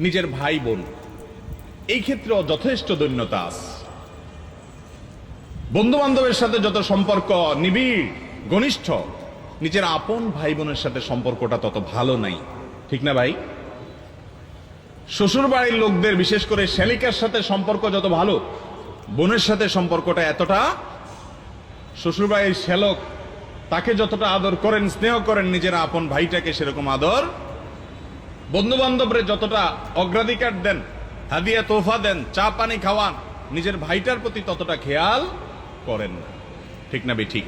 নিজের ভাই বোন। এই ক্ষেত্রেও যথেষ্ট দৈন্যতা আছে। বন্ধু বান্ধবের সাথে যত সম্পর্ক নিবিড়, ঘনিষ্ঠ, নিজের আপন ভাই বোনের সাথে সম্পর্কটা তত ভালো নাই। ঠিক না ভাই? শ্বশুর বাড়ির লোকদের, বিশেষ করে শ্যালিকার সাথে সম্পর্ক যত ভালো, বোনের সাথে সম্পর্কটা এতটা শ্বশুর বাড়ির শ্যালক তাকে যতটা আদর করেন, স্নেহ করেন, নিজের আপন ভাইটাকে সেরকম আদর বন্ধু বান্ধবরে যতটা অগ্রাধিকার দেন, হাদিয়া তোফা দেন, চা পানি খাওয়ান, নিজের ভাইটার প্রতি ততটা খেয়াল করেন না। ঠিক না বে ঠিক?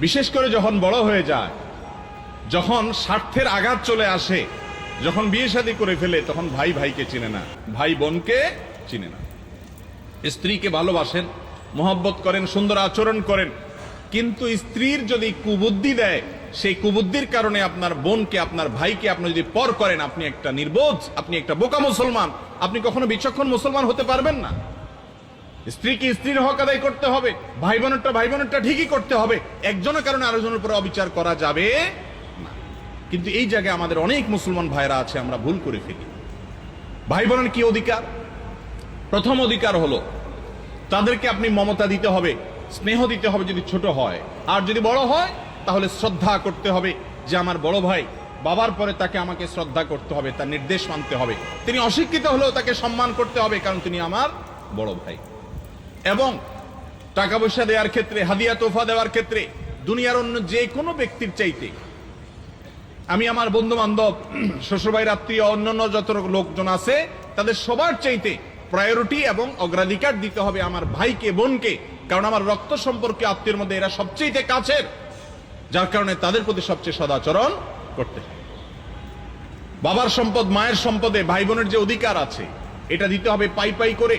বিশেষ করে যখন বড় হয়ে যায়, যখন স্বার্থের আঘাত চলে আসে, যখন বিয়ে শাদী করে ফেলে, তখন ভাই ভাইকে চিনে না, ভাই বোনকে চিনে না। স্ত্রীকে ভালোবাসেন, মোহব্বত করেন, সুন্দর আচরণ করেন, কিন্তু স্ত্রীর যদি কুবুদ্ধি দেয় সেই কুবুদ্ধির কারণে আপনার বোনকে, আপনার ভাইকে আপনি যদি পর করেন, আপনি একটা নির্বোধ, আপনি একটা বোকা মুসলমান। আপনি কখনো বিচক্ষণ মুসলমান হতে পারবেন না। স্ত্রীকে স্ত্রীর হক আদায় করতে হবে ভাই বোনেরটা ভাই বোনেরটা ঠিকই করতে হবে। একজনের কারণে আরেকজনের উপরে অবিচার করা যাবে না। কিন্তু এই জায়গায় আমাদের অনেক মুসলমান ভাইরা আছে, আমরা ভুল করে ফেলি। ভাই বোনের কি অধিকার? প্রথম অধিকার হলো, তাদেরকে আপনি মমতা দিতে হবে, স্নেহ দিতে হবে যদি ছোট হয়। আর যদি বড় হয় তাহলে শ্রদ্ধা করতে হবে যে আমার বড় ভাই বাবার পরে তাকে আমাকে শ্রদ্ধা করতে হবে, তার নির্দেশ মানতে হবে। তিনি অশিক্ষিত হলেও তাকে সম্মান করতে হবে, কারণ তিনি আমার বড় ভাই। এবং টাকা পয়সা দেওয়ার ক্ষেত্রে, হাদিয়া তোফা দেওয়ার ক্ষেত্রে, দুনিয়ার অন্য যে কোনো ব্যক্তির চাইতে আমি আমার বন্ধু বান্ধব শ্বশুরবাড়ির আত্মীয়, অন্যান্য যত লোকজন আছে, তাদের সবার চাইতে প্রায়োরিটি এবং অগ্রাধিকার দিতে হবে আমার ভাইকে, বোনকে, কারণ আমার রক্ত সম্পর্কে আত্মীয়ের মধ্যে এরা সবচেয়ে কাছের। যার কারণে তাদের প্রতি সবচেয়ে সদাচরণ করতে হবে বাবার সম্পদ, মায়ের সম্পদে ভাই বোনের যে অধিকার আছে, এটা দিতে হবে পাই পাই করে।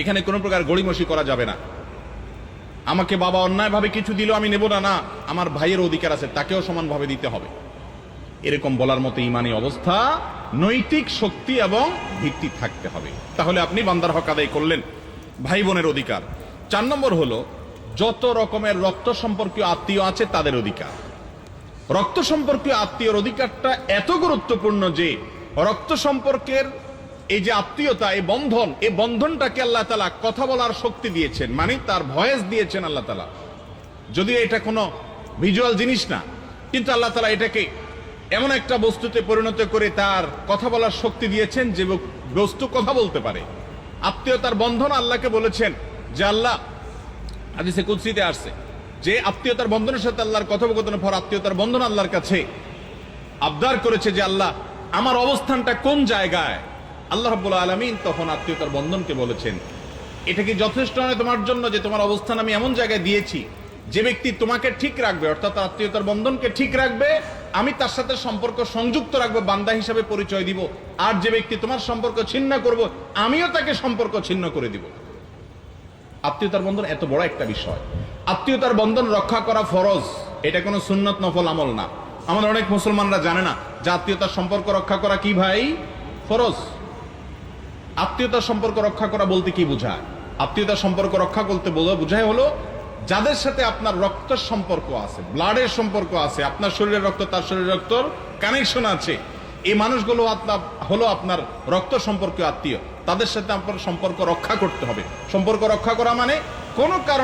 এখানে কোনো প্রকার গড়িমসি করা যাবে না। আমাকে বাবা অন্যায়ভাবে কিছু দিল আমি নেব না না, আমার ভাইয়ের অধিকার আছে, তাকেও সমানভাবে দিতে হবে। এরকম বলার মতো ইমানি অবস্থা, নৈতিক শক্তি এবং ভিত্তি থাকতে হবে। তাহলে আপনি বান্দার হক আদায় করলেন ভাই বোনের অধিকার। চার নম্বর হলো যত রকমের রক্ত সম্পর্কীয় আত্মীয় আছে তাদের অধিকার। রক্ত সম্পর্কীয় আত্মীয়র অধিকারটা এত গুরুত্বপূর্ণ যে রক্ত সম্পর্কের এই যে আত্মীয়তা, এই বন্ধন, এই বন্ধনটাকে আল্লাহ তালা কথা বলার শক্তি দিয়েছেন মানে তার ভয়েস দিয়েছেন আল্লাহ তালা। যদিও এটা কোনো ভিজুয়াল জিনিস না, কিন্তু আল্লাহ তালা এটাকে এমন একটা বস্তুতে পরিণত করে তার কথা বলার শক্তি দিয়েছেন যে বস্তু কথা বলতে পারে। আত্মীয়তার বন্ধন আল্লাহকে বলেছেন যে আল্লাহ হাদিসে কুৎসিতে আসছে, যে আত্মীয়তার বন্ধনের সাথে আল্লাহর কথোপকথনের পর আত্মীয়তার বন্ধন আল্লাহর কাছে আবদার করেছে যে আল্লাহ, আমার অবস্থানটা কোন জায়গায়? আল্লাহ রাব্বুল আলামিন তখন আত্মীয়তার বন্ধনকে বলেছেন, এটা কি যথেষ্ট নয় তোমার জন্য যে তোমার অবস্থান আমি এমন জায়গায় দিয়েছি, যে ব্যক্তি তোমাকে ঠিক রাখবে, অর্থাৎ আত্মীয়তার বন্ধনকে ঠিক রাখবে, আমি তার সাথে সম্পর্ক সংযুক্ত রাখব, বান্দা হিসাবে পরিচয় দিব, আর যে ব্যক্তি তোমার সম্পর্ক ছিন্ন করব, আমিও তাকে সম্পর্ক ছিন্ন করে দিব। আত্মীয়তার বন্ধন এত বড় একটা বিষয়। আত্মীয়তার বন্ধন রক্ষা করা ফরজ, এটা কোনো সুন্নত নফল আমল না। আমাদের অনেক মুসলমানরা জানে না যে আত্মীয়তার সম্পর্ক রক্ষা করা কি ভাই? ফরজ। আত্মীয়তার সম্পর্ক রক্ষা করা বলতে কি বোঝায়? আত্মীয়তার সম্পর্ক রক্ষা করতে বোঝা- বোঝায় হলো, যাদের সাথে আপনার রক্তের সম্পর্ক আছে ব্লাডের সম্পর্ক আছে, আপনার শরীরের রক্ত, তার শরীরের রক্তর কানেকশন আছে এই মানুষগুলো আপনার, হলো আপনার রক্ত সম্পর্কে আত্মীয়। তাদের সাথে আপনার সম্পর্ক রক্ষা করতে হবে। সম্পর্ক রক্ষা করা মানে কোনো কারণে